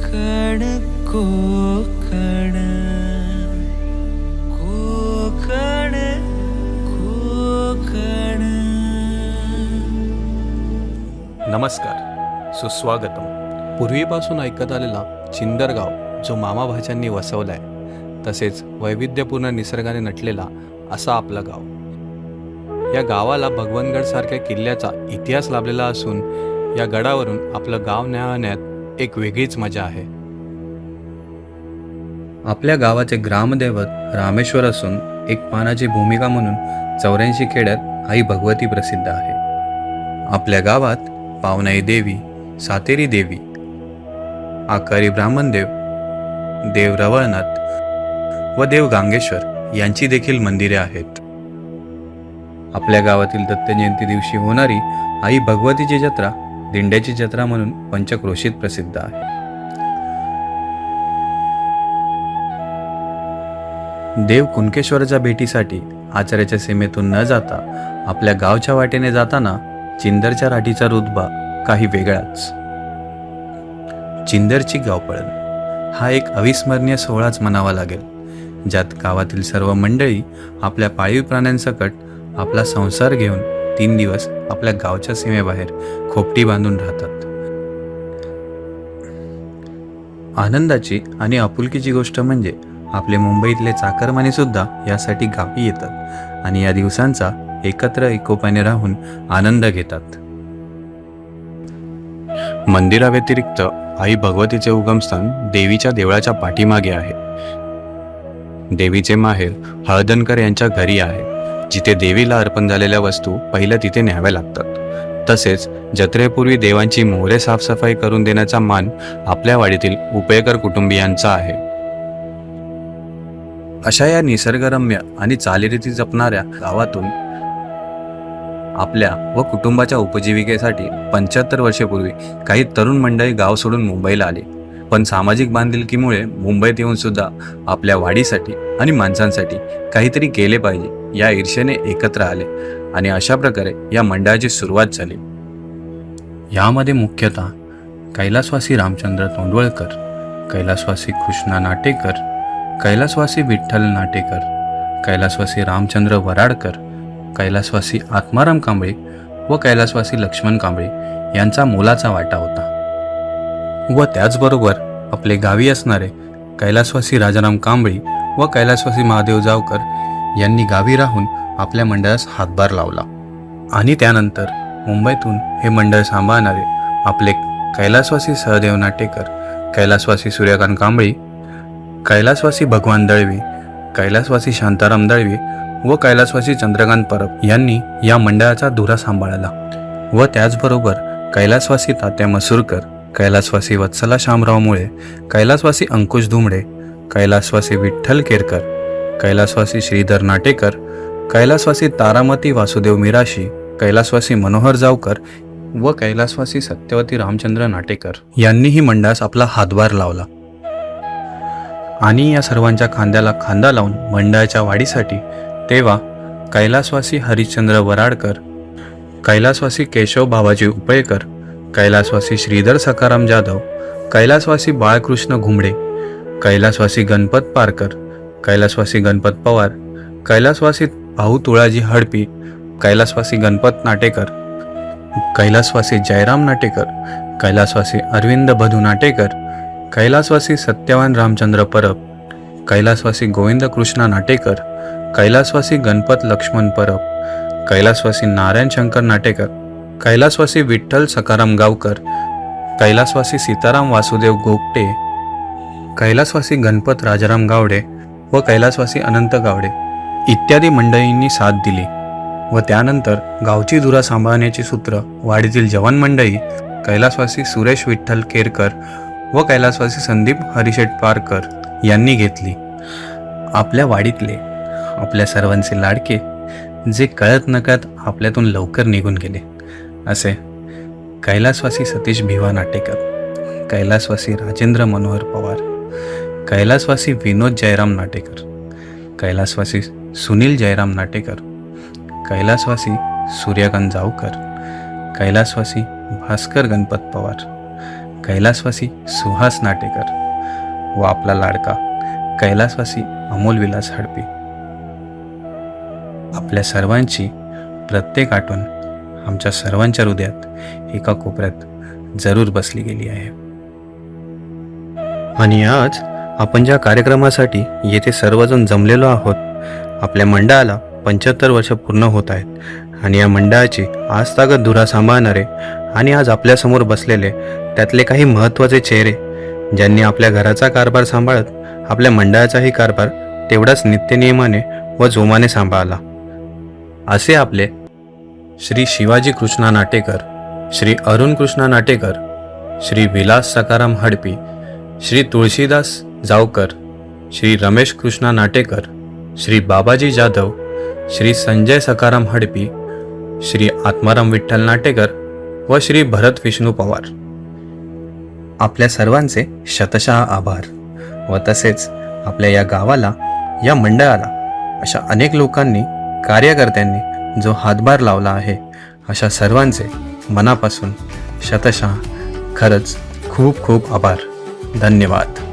कोकण कोकण कोकण कोकण नमस्कार सुस्वागतम. पूर्वीपासून ऐकत आलेला चिंदरगाव जो मामा वसवला वसवलाय तसेच वैविध्यपूर्ण निसर्गाने नटलेला असा आपलं गाव. या गावाला भगवनगड सारख्या किल्ल्याचा इतिहास लाभलेला असून या गडावरून आपलं गाव न्याहण्यात एक वेगळीच मजा आहे. आपल्या गावाचे ग्रामदैवत रामेश्वर असून एक पानाची भूमिका म्हणून चौऱ्याऐंशी खेड्यात आई भगवती प्रसिद्ध आहे. आपल्या गावात पावनाई देवी सातेरी देवी आकारी ब्राह्मणदेव देव रवळनाथ व देव गांगेश्वर यांची देखील मंदिरे आहेत. आपल्या गावातील दत्त जयंती दिवशी होणारी आई भगवतीची जत्रा दिंड्याची जत्रा म्हणून पंचक्रोशीत प्रसिद्ध आहे. देव कुणकेश्वराच्या भेटीसाठी आचार्याच्या सीमेतून न जाता आपल्या गावच्या वाटेने जाताना चिंदरच्या राठीचा रुतबा काही वेगळाच. चिंदरची गावपळण हा एक अविस्मरणीय सोहळाच म्हणावा लागेल ज्यात गावातील सर्व मंडळी आपल्या पाळीव प्राण्यांसकट आपला संसार घेऊन तीन दिवस आपल्या गावच्या सीमेबाहेर खोपटी बांधून राहतात. आनंदाची आणि आपुलकीची गोष्ट म्हणजे आपले मुंबईतले चाकरमाने सुद्धा यासाठी गावी येतात आणि या दिवसांचा एकत्र एकोप्याने राहून आनंद घेतात. मंदिराव्यतिरिक्त आई भगवतीचे उगमस्थान देवीच्या देवळाच्या पाठीमागे आहे. देवीचे माहेर हळदणकर यांच्या घरी आहे. जिथे देवीला अर्पण झालेल्या वस्तू पहिल्या तिथे न्याव्या लागतात. तसेच जत्रेपूर्वी देवांची मोहरे साफसफाई करून देण्याचा मान आपल्या वाडीतील उपेकर कुटुंबियांचा आहे. अशा या निसर्गरम्य आणि चालीरीती जपणाऱ्या गावातून आपल्या व कुटुंबाच्या उपजीविकेसाठी पंच्याहत्तर वर्षेपूर्वी काही तरुण मंडळी गाव सोडून मुंबईला आली. पण सामाजिक बांधिलकीमुळे मुंबईत येऊन सुद्धा आपल्या वाढीसाठी आणि माणसांसाठी काहीतरी केले पाहिजे या ईर्षेने एकत्र आले आणि अशा प्रकारे या मंडळाची सुरुवात झाली. यामध्ये मुख्यतः कैलासवासी रामचंद्र तोंडवळकर कैलासवासी कृष्णा नाटेकर कैलासवासी विठ्ठल नाटेकर कैलासवासी रामचंद्र वराडकर कैलासवासी आत्माराम कांबळे व कैलासवासी लक्ष्मण कांबळे यांचा मोलाचा वाटा होता. व त्याचबरोबर आपले गावी असणारे कैलासवासी राजाराम कांबळी व कैलासवासी महादेव जावकर यांनी गावी राहून आपल्या मंडळास हातभार लावला. आणि त्यानंतर मुंबईतून हे मंडळ सांभाळणारे आपले कैलासवासी सहदेव नाटेकर कैलासवासी सूर्यकांत कांबळी कैलासवासी भगवान दळवी कैलासवासी शांताराम दळवी व कैलासवासी चंद्रकांत परब यांनी या मंडळाचा धुरा सांभाळला व त्याचबरोबर कैलासवासी तात्या मसूरकर कैलासवासी वत्सला शामराव मुळे कैलासवासी अंकुश धुमडे कैलासवासी विठ्ठल केरकर कैलासवासी श्रीधर नाटेकर कैलासवासी तारामती वासुदेव मिराशी कैलासवासी मनोहर जावकर व कैलासवासी सत्यवती रामचंद्र नाटेकर यांनीही मंडळास आपला हातभार लावला. आणि या सर्वांच्या खांद्याला खांदा लावून मंडळाच्या वाढीसाठी तेव्हा कैलासवासी हरिश्चंद्र वराडकर कैलासवासी केशव बाबाजी उपळेकर कैलासवासी श्रीधर सकाराम जाधव कैलासवासी बाळकृष्ण घुमडे कैलासवासी गणपत पारकर कैलासवासी गणपत पवार कैलासवासी भाऊ तुळाजी हडपी कैलासवासी गणपत नाटेकर कैलासवासी जयराम नाटेकर कैलासवासी अरविंद भधू नाटेकर कैलासवासी सत्यवान रामचंद्र परब कैलासवासी गोविंद कृष्णा नाटेकर कैलासवासी गणपत लक्ष्मण परब कैलासवासी नारायण शंकर नाटेकर कैलासवासी विठ्ठल सकाराम गावकर कैलासवासी सीताराम वासुदेव गोगटे कैलासवासी गणपत राजाराम गावडे व कैलासवासी अनंत गावडे इत्यादी मंडळींनी साथ दिली व त्यानंतर गावची धुरा सांभाळण्याची सूत्र वाडीतील जवान मंडळी कैलासवासी सुरेश विठ्ठल केरकर व कैलासवासी संदीप हरिशेट पारकर यांनी घेतली. आपल्या वाडीतले आपल्या सर्वांचे लाडके जे कळत नकळत आपल्यातून लवकर निघून गेले असे कैलासवासी सतीश भिवा नाटेकर कैलासवासी राजेंद्र मनोहर पवार कैलासवासी विनोद जयराम नाटेकर कैलासवासी सुनील जयराम नाटेकर कैलासवासी सूर्यकांत जावकर कैलासवासी भास्कर गणपत पवार कैलासवासी सुहास नाटेकर व आपला लाडका कैलासवासी अमोल विलास हडपी. आपल्या सर्वांची प्रत्येक आठवण आमच्या सर्वांच्या हृदयात एका कोपऱ्यात जरूर बसली गेली आहे. आणि आज आपण ज्या कार्यक्रमासाठी येथे सर्वजण जमलेलो आहोत आपल्या मंडळाला पंच्याहत्तर वर्ष पूर्ण होत आहेत आणि या मंडळाची आज तागत धुरा सांभाळणारे आणि आज आपल्यासमोर बसलेले त्यातले काही महत्त्वाचे चेहरे ज्यांनी आपल्या घराचा कारभार सांभाळत आपल्या मंडळाचाही कारभार तेवढाच नित्यनियमाने व जोमाने सांभाळला. असे आपले श्री शिवाजी कृष्णा नाटेकर श्री अरुण कृष्णा नाटेकर श्री विलास सकाराम हडपी श्री तुळशीदास जावकर श्री रमेश कृष्णा नाटेकर श्री बाबाजी जाधव श्री संजय सकाराम हडपी श्री आत्माराम विठ्ठल नाटेकर व श्री भरत विष्णू पवार. आपल्या सर्वांचे शतशः आभार व तसेच आपल्या या गावाला या मंडळाला अशा अनेक लोकांनी कार्यकर्त्यांनी जो हातभार लावला आहे अशा सर्वांचे मनापासून शतशः खरंच खूप खूप आभार. धन्यवाद.